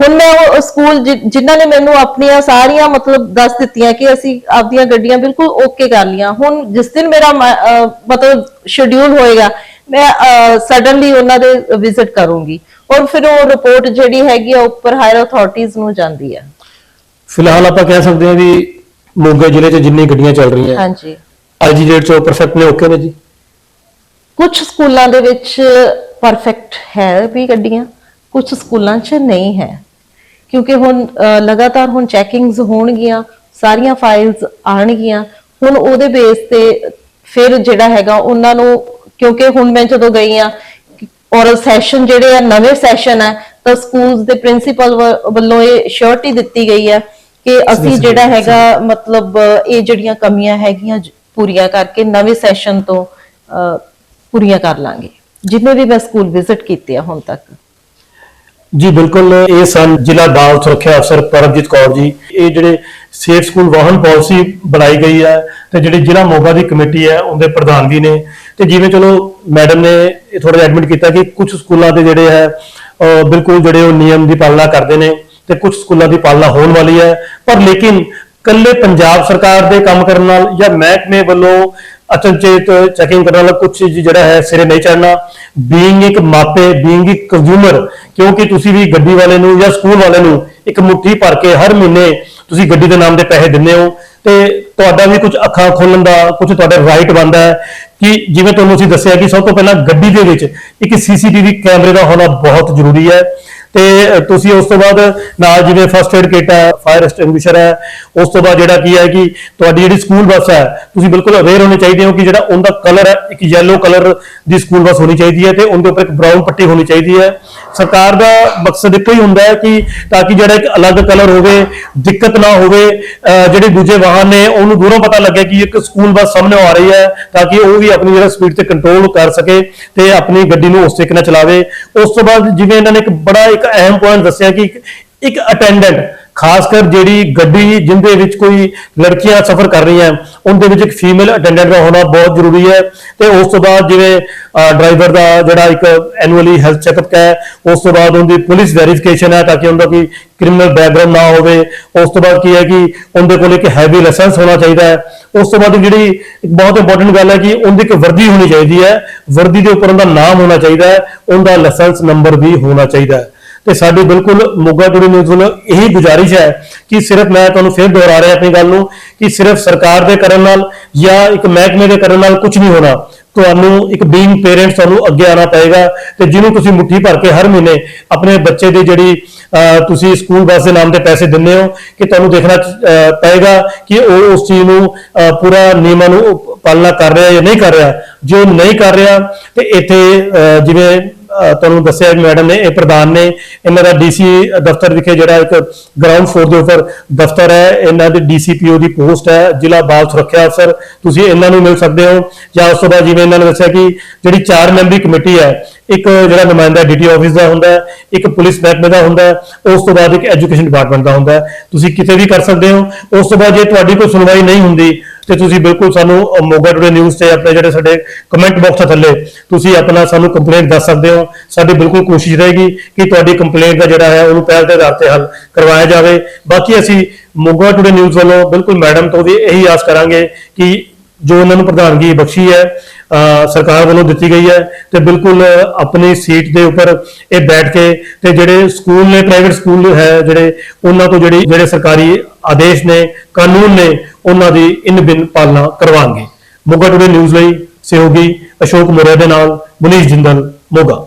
ਹੁਣ ਮੈਂ ਉਹ ਸਕੂਲ ਜਿ- ਜਿਨ੍ਹਾਂ ਨੇ ਮੈਨੂੰ ਆਪਣੀਆਂ ਸਾਰੀਆਂ ਮਤਲਬ ਦੱਸ ਦਿੱਤੀਆਂ ਕਿ ਅਸੀਂ ਆਪਦੀਆਂ ਗੱਡੀਆਂ ਬਿਲਕੁਲ ਓਕੇ ਕਰ ਲੀਆਂ ਹੁਣ ਜਿਸ ਦਿਨ ਮੇਰਾ ਮਤਲਬ ਸ਼ਡਿਊਲ ਹੋਏਗਾ, ਮੈਂ ਸਡਨਲੀ ਉਹਨਾਂ ਦੇ ਵਿਜ਼ਿਟ ਕਰੂੰਗੀ। ਔਰ ਫਿਰ ਉਹ ਰਿਪੋਰਟ ਜਿਹੜੀ ਹੈਗੀ ਆ ਉੱਪਰ ਹਾਇਰ ਅਥਾਰਟੀਜ਼ ਨੂੰ ਜਾਂਦੀ ਆ। ਫਿਲਹਾਲ ਆਪਾਂ ਕਹਿ ਸਕਦੇ ਹਾਂ ਵੀ ਮੋਗਾ ਜ਼ਿਲ੍ਹੇ 'ਚ ਜਿੰਨੀ ਗੱਡੀਆਂ ਚੱਲ ਰਹੀਆਂ। ਹਾਂਜੀ। ਅੱਜ ਦੀ ਡੇਟ 'ਚ ਪਰਫੈਕਟ ਨੇ ਓਕੇ ਨੇ ਜੀ? ਕੁਝ ਸਕੂਲਾਂ ਦੇ ਵਿੱਚ ਪਰਫੈਕਟ ਹੈ ਵੀ ਗੱਡੀਆਂ ਕੁਝ ਸਕੂਲਾਂ 'ਚ ਨਹੀਂ ਹੈ। ਕਿਉਂਕਿ ਹੁਣ ਲਗਾਤਾਰ ਹੁਣ ਚੈਕਿੰਗਸ ਹੋਣਗੀਆਂ ਸਾਰੀਆਂ ਫਾਈਲਸ ਆਣਗੀਆਂ ਹੁਣ ਉਹਦੇ ਬੇਸ ਤੇ ਫਿਰ ਜਿਹੜਾ ਹੈਗਾ ਉਹਨਾਂ ਨੂੰ ਕਿਉਂਕਿ ਹੁਣ ਮੈਂ ਜਦੋਂ ਗਈ ਆ ਔਰਲ ਸੈਸ਼ਨ ਜਿਹੜੇ ਆ ਨਵੇਂ ਸੈਸ਼ਨ ਆ ਤਾਂ ਸਕੂਲਸ ਦੇ ਪ੍ਰਿੰਸੀਪਲ ਵੱਲੋਂ ਇਹ ਸ਼ੋਰਟੀ ਦਿੱਤੀ ਗਈ ਹੈ ਕਿ ਅਸੀਂ ਜਿਹੜਾ ਹੈਗਾ ਮਤਲਬ ਇਹ ਜਿਹੜੀਆਂ ਕਮੀਆਂ ਹੈਗੀਆਂ ਪੂਰੀਆਂ ਕਰਕੇ ਨਵੇਂ ਸੈਸ਼ਨ ਤੋਂ ਪੂਰੀਆਂ ਕਰ ਲਾਂਗੇ। ਜਿੰਨੇ ਵੀ ਮੈਂ ਸਕੂਲ ਵਿਜ਼ਿਟ ਕੀਤੇ ਆ ਹੁਣ ਤੱਕ। ਜੀ ਬਿਲਕੁਲ ਇਹ ਸਨ ਜ਼ਿਲ੍ਹਾ ਬਾਲ ਸੁਰੱਖਿਆ ਅਫਸਰ ਪਰਮਜੀਤ ਕੌਰ ਜੀ। ਇਹ ਜਿਹੜੇ ਸੇਫ ਸਕੂਲ ਵਾਹਨ ਪਾਲਿਸੀ ਬਣਾਈ ਗਈ ਹੈ ਤੇ ਜਿਹੜੀ ਜ਼ਿਲ੍ਹਾ ਮੋਗਾ ਦੀ ਕਮੇਟੀ ਹੈ ਉਹਦੇ ਪ੍ਰਧਾਨ ਵੀ ਨੇ। ਤੇ ਜਿਵੇਂ ਚਲੋ ਮੈਡਮ ਨੇ ਇਹ ਥੋੜਾ ਜਿਹਾ ਐਡਮਿਟ ਕੀਤਾ ਕਿ ਕੁਝ ਸਕੂਲਾਂ ਦੇ ਜਿਹੜੇ ਹੈ ਬਿਲਕੁਲ ਜਿਹੜੇ ਉਹ ਨਿਯਮ ਦੀ ਪਾਲਣਾ ਕਰਦੇ ਨੇ ਤੇ ਕੁਝ ਸਕੂਲਾਂ ਦੀ ਪਾਲਣਾ ਹੋਣ ਵਾਲੀ ਹੈ। ਪਰ ਲੇਕਿਨ ਕੱਲੇ ਪੰਜਾਬ ਸਰਕਾਰ ਦੇ ਕੰਮ ਕਰਨ ਨਾਲ ਜਾਂ ਮਹਿਕਮੇ ਵੱਲੋਂ ਅਚਨਚੇਤ ਚੈਕਿੰਗ ਕਰਨ ਨਾਲ ਕੁਝ ਜਿਹੜਾ ਹੈ ਸਿਰੇ ਨਹੀਂ ਚੜਨਾ ਬੀਇੰਗ ਇੱਕ ਮਾਪੇ ਬੀਇੰਗ ਇੱਕ ਕੰਜ਼ਿਊਮਰ ਕਿਉਂਕਿ ਤੁਸੀਂ ਵੀ ਗੱਡੀ ਵਾਲੇ ਨੂੰ ਜਾਂ ਸਕੂਲ ਵਾਲੇ ਨੂੰ ਇੱਕ ਮੁੱਠੀ ਭਰ ਕੇ ਹਰ ਮਹੀਨੇ ਤੁਸੀਂ ਗੱਡੀ ਦੇ ਨਾਮ ਦੇ ਪੈਸੇ ਦਿੰਦੇ ਹੋ ਤੇ ਤੁਹਾਡਾ ਵੀ ਕੁਝ ਅੱਖਾਂ ਖੋਲਣ ਦਾ ਕੁਝ ਤੁਹਾਡਾ ਰਾਈਟ ਬਣਦਾ ਹੈ। ਕਿ ਜਿਵੇਂ ਤੁਹਾਨੂੰ ਅਸੀਂ ਦੱਸਿਆ ਕਿ ਸਭ ਤੋਂ ਪਹਿਲਾਂ ਗੱਡੀ ਦੇ ਵਿੱਚ ਇੱਕ ਸੀਸੀਟੀਵੀ ਕੈਮਰੇ ਦਾ ਹੋਣਾ ਬਹੁਤ ਜ਼ਰੂਰੀ ਹੈ। ਤੇ ਤੁਸੀਂ ਉਸ ਤੋਂ ਬਾਅਦ ਨਾਲ ਜਿਵੇਂ ਫਸਟ ਏਡ ਕਿੱਟ ਹੈ ਫਾਇਰ ਐਕਸਟਿੰਗੁਇਸ਼ਰ ਹੈ, ਉਸ ਤੋਂ ਬਾਅਦ ਜਿਹੜਾ ਕੀ ਹੈ ਕਿ ਤੁਹਾਡੀ ਜਿਹੜੀ ਸਕੂਲ ਬੱਸ ਹੈ, ਤੁਸੀਂ ਬਿਲਕੁਲ ਅਵੇਅਰ ਹੋਣੇ ਚਾਹੀਦੇ ਹੋ ਕਿ ਜਿਹੜਾ ਉਹਦਾ ਕਲਰ ਹੈ, ਇੱਕ ਯੈਲੋ ਕਲਰ ਦੀ ਸਕੂਲ ਬੱਸ ਹੋਣੀ ਚਾਹੀਦੀ ਹੈ ਤੇ ਉਹਦੇ ਉੱਪਰ ਇੱਕ ਬ੍ਰਾਊਨ ਪੱਟੀ ਹੋਣੀ ਚਾਹੀਦੀ ਹੈ। ਸਰਕਾਰ ਦਾ ਮਕਸਦ ਇੱਕੋ ਹੀ ਹੁੰਦਾ ਹੈ ਕਿ ਤਾਂ ਕਿ ਜਿਹੜਾ ਇੱਕ ਅਲੱਗ ਕਲਰ ਹੋਵੇ, ਦਿੱਕਤ ਨਾ ਹੋਵੇ ਜਿਹੜੇ ਦੂਜੇ ਵਾਹਨ ਨੇ, ਉਹਨੂੰ ਦੂਰੋਂ ਪਤਾ ਲੱਗੇ ਕਿ ਇੱਕ ਸਕੂਲ ਬੱਸ ਸਾਹਮਣੇ ਆ ਰਹੀ ਹੈ ਤਾਂ ਕਿ ਉਹ ਵੀ ਆਪਣੀ ਜਿਹੜਾ ਸਪੀਡ ਤੇ ਕੰਟਰੋਲ ਕਰ ਸਕੇ ਤੇ ਆਪਣੀ ਗੱਡੀ ਨੂੰ ਉਸ ਤਰੀਕੇ ਨਾਲ ਚਲਾਵੇ। ਉਸ ਤੋਂ ਬਾਅਦ ਜਿਵੇਂ ਇਹਨਾਂ ਨੇ ਇੱਕ ਬੜਾ ਇੱਕ ਅਹਿਮ ਪੁਆਇੰਟ ਦੱਸਿਆ ਕਿ ਇੱਕ- ਇੱਕ ਅਟੈਂਡੈਂਟ ਖਾਸ ਕਰ ਜਿਹੜੀ ਗੱਡੀ ਜਿੰਦੇ ਵਿੱਚ ਕੋਈ ਲੜਕੀਆਂ ਸਫ਼ਰ ਕਰ ਰਹੀਆਂ, ਉਹਦੇ ਵਿੱਚ ਇੱਕ ਫੀਮੇਲ ਅਟੈਂਡੈਂਟ ਦਾ ਹੋਣਾ ਬਹੁਤ ਜ਼ਰੂਰੀ ਹੈ ਤੇ ਉਸ ਤੋਂ ਬਾਅਦ ਜਿਵੇਂ ਡਰਾਈਵਰ ਦਾ ਜਿਹੜਾ ਇੱਕ ਐਨੂਅਲੀ ਹੈਲਥ ਚੈੱਕਅਪ ਹੈ, ਉਸ ਤੋਂ ਬਾਅਦ ਉਹਦੀ ਪੁਲਿਸ ਵੈਰੀਫਿਕੇਸ਼ਨ ਹੈ ਤਾਂ ਕਿ ਉਹਦਾ ਕੋਈ ਕ੍ਰਿਮੀਨਲ ਬੈਕਗ੍ਰਾਉਂਡ ਨਾ ਹੋਵੇ। ਉਸ ਤੋਂ ਬਾਅਦ ਕੀ ਹੈ ਕਿ ਉਹਦੇ ਕੋਲ ਇੱਕ ਹੈਵੀ ਲਾਇਸੈਂਸ ਹੋਣਾ ਚਾਹੀਦਾ ਹੈ। ਉਸ ਤੋਂ ਬਾਅਦ ਜਿਹੜੀ ਇੱਕ ਬਹੁਤ ਇੰਪੋਰਟੈਂਟ ਗੱਲ ਹੈ ਕਿ ਉਹਦੀ ਇੱਕ ਵਰਦੀ ਹੋਣੀ ਚਾਹੀਦੀ ਹੈ। ਵਰਦੀ ਦੇ ਉੱਪਰ ਉਹਦਾ ਨਾਮ ਹੋਣਾ ਚਾਹੀਦਾ ਹੈ, ਉਹਦਾ ਲਾਇਸੈਂਸ ਨੰਬਰ ਵੀ ਹੋਣਾ ਚਾਹੀਦਾ ਹੈ। ਤੇ ਸਾਡੀ ਬਿਲਕੁਲ ਮੋਗਾ ਟੂਰੀ ਨਿਊਜ਼ ਵੱਲੋਂ ਇਹੀ ਗੁਜ਼ਾਰਿਸ਼ ਹੈ ਕਿ ਸਿਰਫ ਮੈਂ ਤੁਹਾਨੂੰ ਫਿਰ ਦੁਹਰਾ ਰਿਹਾ ਆਪਣੀ ਗੱਲ ਨੂੰ ਕਿ ਸਿਰਫ ਸਰਕਾਰ ਦੇ ਕਰਨ ਨਾਲ ਜਾਂ ਇੱਕ ਮਹਿਕਮੇ ਦੇ ਕਰਨ ਨਾਲ ਕੁਝ ਨਹੀਂ ਹੋਣਾ। ਤੁਹਾਨੂੰ ਇੱਕ ਬੀਇੰਗ ਪੇਰੈਂਟਸ ਤੁਹਾਨੂੰ ਅੱਗੇ ਆਉਣਾ ਪਏਗਾ ਤੇ ਜਿਹਨੂੰ ਤੁਸੀਂ ਮੁੱਠੀ ਭਰ ਕੇ ਹਰ ਮਹੀਨੇ ਆਪਣੇ ਬੱਚੇ ਦੀ ਜਿਹੜੀ ਤੁਸੀਂ ਸਕੂਲ ਬੱਸ ਦੇ ਨਾਮ ਤੇ ਪੈਸੇ ਦਿੰਦੇ ਹੋ ਕਿ ਤੁਹਾਨੂੰ ਦੇਖਣਾ ਪਏਗਾ ਕਿ ਉਹ ਉਸ ਚੀਜ਼ ਨੂੰ ਪੂਰਾ ਨਿਯਮਾਂ ਨੂੰ ਪਾਲਣਾ ਕਰ ਰਿਹਾ ਜਾਂ ਨਹੀਂ ਕਰ ਰਿਹਾ। ਜੇ ਉਹ ਨਹੀਂ ਕਰ ਰਿਹਾ ਤੇ ਇੱਥੇ ਜਿਵੇਂ ਤੁਹਾਨੂੰ ਦੱਸਿਆ ਮੈਡਮ ਨੇ, ਇਹ ਪ੍ਰਧਾਨ ਨੇ। ਇਹਨਾਂ ਦਾ ਡੀਸੀ ਦਫ਼ਤਰ ਵਿਖੇ ਜਿਹੜਾ ਇੱਕ ਗਰਾਊਂਡ ਫਲੋਰ ਦੇ ਉੱਪਰ ਦਫ਼ਤਰ ਹੈ। ਇਹਨਾਂ ਦੇ ਡੀਸੀਪੀਓ ਦੀ ਪੋਸਟ ਹੈ, ਜ਼ਿਲ੍ਹਾ ਬਾਲ ਸੁਰੱਖਿਆ ਅਫਸਰ। ਤੁਸੀਂ ਇਹਨਾਂ ਨੂੰ ਮਿਲ ਸਕਦੇ ਹੋ। ਜਾਂ ਉਸ ਤੋਂ ਬਾਅਦ ਜਿਵੇਂ ਇਹਨਾਂ ਨੇ ਦੱਸਿਆ ਕਿ ਜਿਹੜੀ ਚਾਰ ਮੈਂਬਰੀ ਕਮੇਟੀ ਹੈ, ਇੱਕ ਜਿਹੜਾ ਨੁਮਾਇੰਦਾ ਡੀਟੀ ਆਫਿਸ ਦਾ ਹੁੰਦਾ ਹੈ, ਇੱਕ ਪੁਲਿਸ ਮਹਿਕਮੇ ਦਾ ਹੁੰਦਾ ਹੈ, ਉਸ ਤੋਂ ਬਾਅਦ ਇੱਕ ਐਜੂਕੇਸ਼ਨ ਡਿਪਾਰਟਮੈਂਟ ਦਾ ਹੁੰਦਾ ਹੈ। ਤੁਸੀਂ ਕਿਤੇ ਵੀ ਕਰ ਸਕਦੇ ਹੋ। ਉਸ ਤੋਂ ਬਾਅਦ ਜੇ ਤੁਹਾਡੀ ਕੋਈ ਸੁਣਵਾਈ ਨਹੀਂ ਹੁੰਦੀ ਤੇ ਤੁਸੀਂ ਬਿਲਕੁਲ ਸਾਨੂੰ ਮੋਗਾ ਟੂਡੇ ਨਿਊਜ਼ ਤੇ ਆਪਣੇ ਜਿਹੜੇ ਸਾਡੇ ਕਮੈਂਟ ਬਾਕਸ ਥੱਲੇ, ਤੁਸੀਂ ਆਪਣਾ ਸਾਨੂੰ ਕੰਪਲੇਂਟ ਦੱਸ ਸਕਦੇ ਹੋ। ਸਾਡੀ ਬਿਲਕੁਲ ਕੋਸ਼ਿਸ਼ ਰਹੇਗੀ ਕਿ ਤੁਹਾਡੀ ਕੰਪਲੇਂਟ ਦਾ ਜਿਹੜਾ ਹੈ, ਉਹਨੂੰ ਪਹਿਲ ਦੇ ਆਧਾਰ ਤੇ ਹੱਲ ਕਰਵਾਇਆ ਜਾਵੇ। ਬਾਕੀ ਅਸੀਂ ਮੋਗਾ ਟੂਡੇ ਨਿਊਜ਼ ਵੱਲੋਂ ਬਿਲਕੁਲ ਮੈਡਮ ਤੋਂ ਵੀ ਇਹੀ ਆਸ ਕਰਾਂਗੇ ਕਿ ਜੋ ਉਹਨਾਂ ਨੂੰ ਪ੍ਰਧਾਨਗੀ ਬਖਸ਼ੀ ਹੈ ਸਰਕਾਰ ਵੱਲੋਂ ਦਿੱਤੀ ਗਈ ਹੈ ਤੇ ਬਿਲਕੁਲ ਆਪਣੀ ਸੀਟ ਦੇ ਉੱਪਰ ਇਹ ਬੈਠ ਕੇ ਤੇ ਜਿਹੜੇ ਸਕੂਲ ਨੇ ਪ੍ਰਾਈਵੇਟ ਸਕੂਲ ਹੈ ਜਿਹੜੇ, ਉਹਨਾਂ ਤੋਂ ਜਿਹੜੀ, ਜਿਹੜੇ ਸਰਕਾਰੀ ਆਦੇਸ਼ ਨੇ, ਕਾਨੂੰਨ ਨੇ ਉਹਨਾਂ ਦੀ ਇਨ ਬਿਨ ਪਾਲਣਾ ਕਰਵਾਉਣਗੇ ਮੋਗਾ ਟੂਡੇ ਨਿਊਜ਼ ਲਈ ਸਹਿਯੋਗੀ ਅਸ਼ੋਕ ਮੋਰਿਆ ਦੇ ਨਾਲ ਮੁਨੀਸ਼ ਜਿੰਦਲ ਮੋਗਾ।